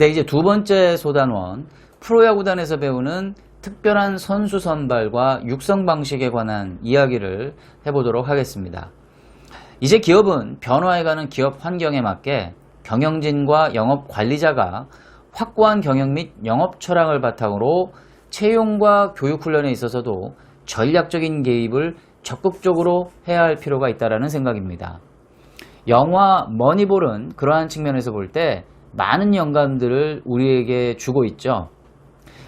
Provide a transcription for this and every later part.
네, 이제 두 번째 소단원 프로야구단에서 배우는 특별한 선수 선발과 육성 방식에 관한 이야기를 해보도록 하겠습니다. 이제 기업은 변화해가는 기업 환경에 맞게 경영진과 영업 관리자가 확고한 경영 및 영업 철학을 바탕으로 채용과 교육 훈련에 있어서도 전략적인 개입을 적극적으로 해야 할 필요가 있다는 생각입니다. 영화 머니볼은 그러한 측면에서 볼때 많은 영감들을 우리에게 주고 있죠.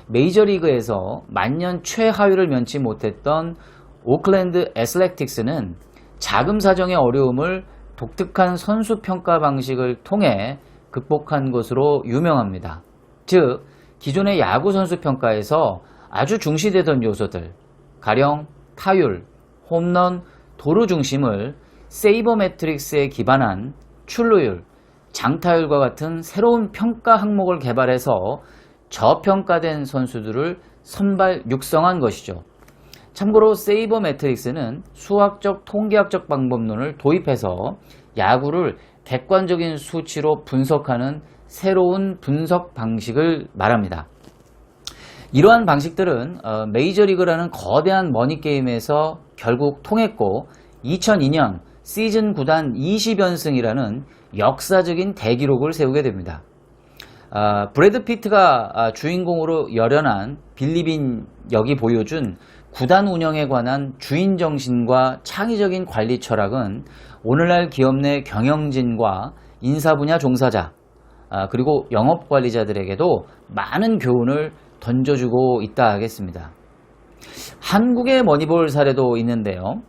메이저리그에서 만년 최하위를 면치 못했던 오클랜드 애슬렉틱스는 자금 사정의 어려움을 독특한 선수 평가 방식을 통해 극복한 것으로 유명합니다. 즉, 기존의 야구 선수 평가에서 아주 중시되던 요소들, 가령 타율, 홈런, 도루 중심을 세이버 매트릭스에 기반한 출루율, 장타율과 같은 새로운 평가 항목을 개발해서 저평가된 선수들을 선발 육성한 것이죠. 참고로 세이버 매트릭스는 수학적 통계학적 방법론을 도입해서 야구를 객관적인 수치로 분석하는 새로운 분석 방식을 말합니다. 이러한 방식들은 어, 메이저리그라는 거대한 머니게임에서 결국 통했고 2002년 시즌 구단 20연승이라는 역사적인 대기록을 세우게 됩니다. 아, 브래드 피트가 아, 주인공으로 열연한 빌리빈 역이 보여준 구단 운영에 관한 주인 정신과 창의적인 관리 철학은 오늘날 기업 내 경영진과 인사 분야 종사자 아, 그리고 영업 관리자들에게도 많은 교훈을 던져주고 있다 하겠습니다. 한국의 머니볼 사례도 있는데요.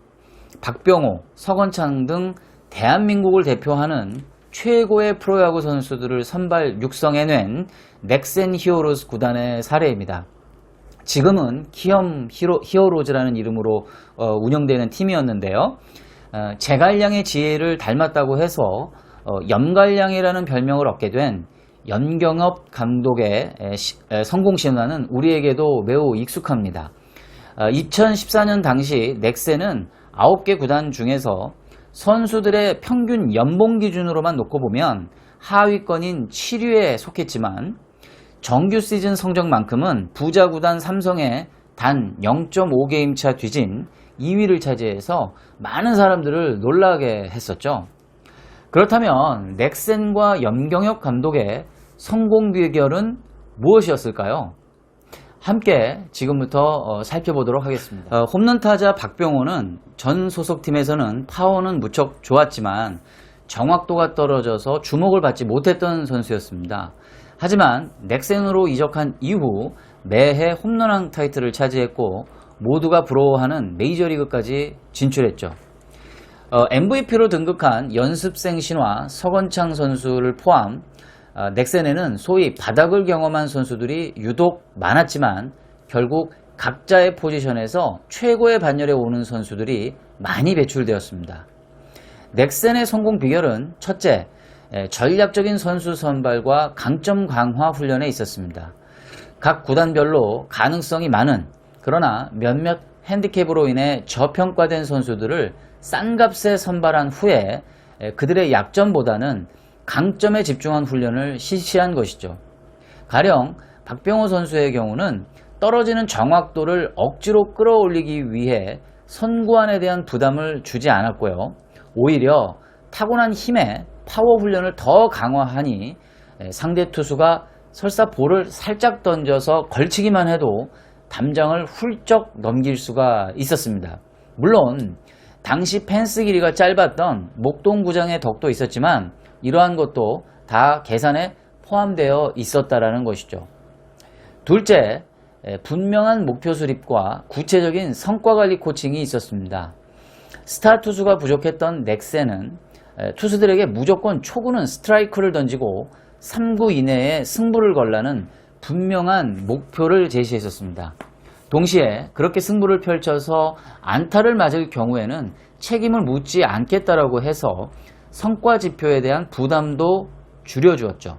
박병호, 서건창 등 대한민국을 대표하는 최고의 프로야구 선수들을 선발 육성해낸 넥센 히어로즈 구단의 사례입니다. 지금은 키엄 히로, 히어로즈라는 이름으로 어, 운영되는 팀이었는데요. 어, 제갈량의 지혜를 닮았다고 해서 어, 염갈량이라는 별명을 얻게 된 연경업 감독의 성공 신화는 우리에게도 매우 익숙합니다. 2014년 당시 넥센은 9개 구단 중에서 선수들의 평균 연봉 기준으로만 놓고 보면 하위권인 7위에 속했지만 정규 시즌 성적만큼은 부자 구단 삼성에 단 0.5게임 차 뒤진 2위를 차지해서 많은 사람들을 놀라게 했었죠. 그렇다면 넥센과 염경엽 감독의 성공 비결은 무엇이었을까요? 함께 지금부터 어, 살펴보도록 하겠습니다. 어, 홈런 타자 박병호는 전 소속팀에서는 파워는 무척 좋았지만 정확도가 떨어져서 주목을 받지 못했던 선수였습니다. 하지만 넥센으로 이적한 이후 매해 홈런왕 타이틀을 차지했고 모두가 부러워하는 메이저리그까지 진출했죠. 어, MVP로 등극한 연습생 신화 서건창 선수를 포함 어, 넥센에는 소위 바닥을 경험한 선수들이 유독 많았지만 결국 각자의 포지션에서 최고의 반열에 오는 선수들이 많이 배출되었습니다. 넥센의 성공 비결은 첫째, 에, 전략적인 선수 선발과 강점 강화 훈련에 있었습니다. 각 구단별로 가능성이 많은 그러나 몇몇 핸디캡으로 인해 저평가된 선수들을 싼 값에 선발한 후에 에, 그들의 약점보다는 강점에 집중한 훈련을 실시한 것이죠. 가령 박병호 선수의 경우는 떨어지는 정확도를 억지로 끌어올리기 위해 선구안에 대한 부담을 주지 않았고요. 오히려 타고난 힘에 파워 훈련을 더 강화하니 에, 상대 투수가 설사 볼을 살짝 던져서 걸치기만 해도 담장을 훌쩍 넘길 수가 있었습니다. 물론 당시 펜스 길이가 짧았던 목동구장의 덕도 있었지만 이러한 것도 다 계산에 포함되어 있었다라는 것이죠. 둘째, 에, 분명한 목표 수립과 구체적인 성과 관리 코칭이 있었습니다. 스타 투수가 부족했던 넥센은 에, 투수들에게 무조건 초구는 스트라이크를 던지고 3구 이내에 승부를 걸라는 분명한 목표를 제시했었습니다. 동시에 그렇게 승부를 펼쳐서 안타를 맞을 경우에는 책임을 묻지 않겠다라고 해서 성과 지표에 대한 부담도 줄여주었죠.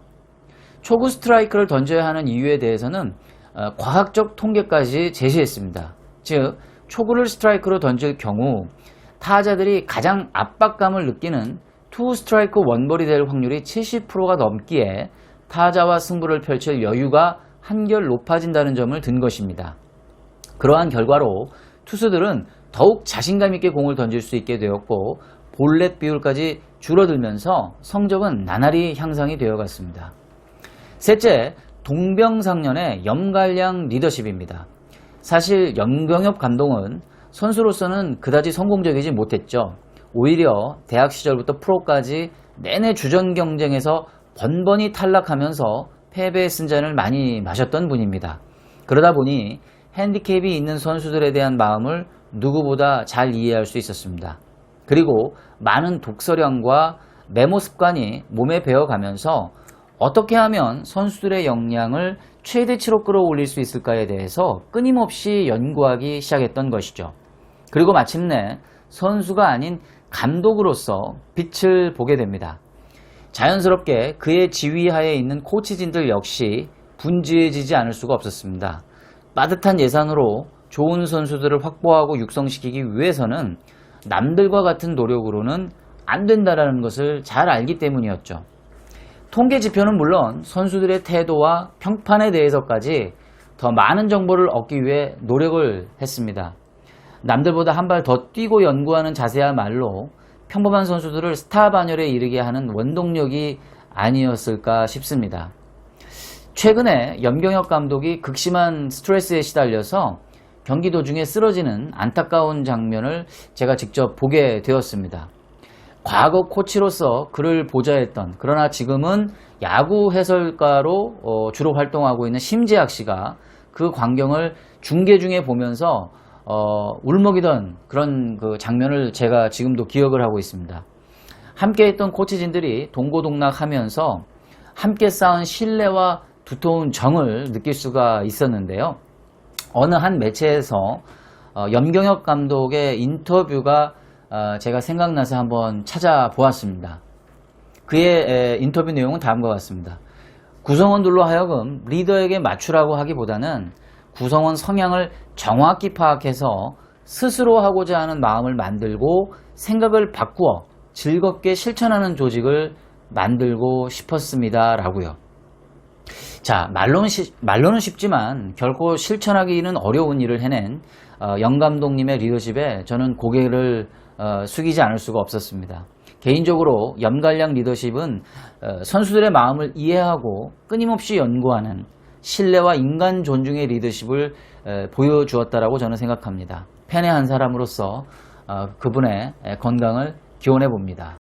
초구 스트라이크를 던져야 하는 이유에 대해서는 어, 과학적 통계까지 제시했습니다. 즉, 초구를 스트라이크로 던질 경우 타자들이 가장 압박감을 느끼는 투 스트라이크 원볼이 될 확률이 70%가 넘기에 타자와 승부를 펼칠 여유가 한결 높아진다는 점을 든 것입니다. 그러한 결과로 투수들은 더욱 자신감 있게 공을 던질 수 있게 되었고 볼넷 비율까지 줄어들면서 성적은 나날이 향상이 되어 갔습니다. 셋째, 동병상련의 염갈량 리더십입니다. 사실 염경엽 감독은 선수로서는 그다지 성공적이지 못했죠. 오히려 대학 시절부터 프로까지 내내 주전 경쟁에서 번번이 탈락하면서 패배의 쓴잔을 많이 마셨던 분입니다. 그러다 보니 핸디캡이 있는 선수들에 대한 마음을 누구보다 잘 이해할 수 있었습니다. 그리고 많은 독서량과 메모 습관이 몸에 배어가면서 어떻게 하면 선수들의 역량을 최대치로 끌어올릴 수 있을까에 대해서 끊임없이 연구하기 시작했던 것이죠. 그리고 마침내 선수가 아닌 감독으로서 빛을 보게 됩니다. 자연스럽게 그의 지휘하에 있는 코치진들 역시 분주해지지 않을 수가 없었습니다. 빠듯한 예산으로 좋은 선수들을 확보하고 육성시키기 위해서는 남들과 같은 노력으로는 안 된다라는 것을 잘 알기 때문이었죠. 통계 지표는 물론 선수들의 태도와 평판에 대해서까지 더 많은 정보를 얻기 위해 노력을 했습니다. 남들보다 한 발 더 뛰고 연구하는 자세야말로 평범한 선수들을 스타 반열에 이르게 하는 원동력이 아니었을까 싶습니다. 최근에 염경엽 감독이 극심한 스트레스에 시달려서 경기 도중에 쓰러지는 안타까운 장면을 제가 직접 보게 되었습니다. 과거 코치로서 그를 보좌했던 그러나 지금은 야구 해설가로 어, 주로 활동하고 있는 심재학 씨가 그 광경을 중계 중에 보면서 어, 울먹이던 그런 그 장면을 제가 지금도 기억을 하고 있습니다. 함께 했던 코치진들이 동고동락하면서 함께 쌓은 신뢰와 두터운 정을 느낄 수가 있었는데요. 어느 한 매체에서 어, 염경엽 감독의 인터뷰가 어, 제가 생각나서 한번 찾아보았습니다. 그의 에, 인터뷰 내용은 다음과 같습니다. 구성원들로 하여금 리더에게 맞추라고 하기보다는 구성원 성향을 정확히 파악해서 스스로 하고자 하는 마음을 만들고 생각을 바꾸어 즐겁게 실천하는 조직을 만들고 싶었습니다. 라고요. 자, 말로는, 시- 말로는 쉽지만 결코 실천하기는 어려운 일을 해낸 어, 영 감독님의 리더십에 저는 고개를 어, 숙이지 않을 수가 없었습니다. 개인적으로 염갈량 리더십은 어, 선수들의 마음을 이해하고 끊임없이 연구하는 신뢰와 인간 존중의 리더십을 에, 보여주었다라고 저는 생각합니다. 팬의 한 사람으로서 어, 그분의 에, 건강을 기원해 봅니다.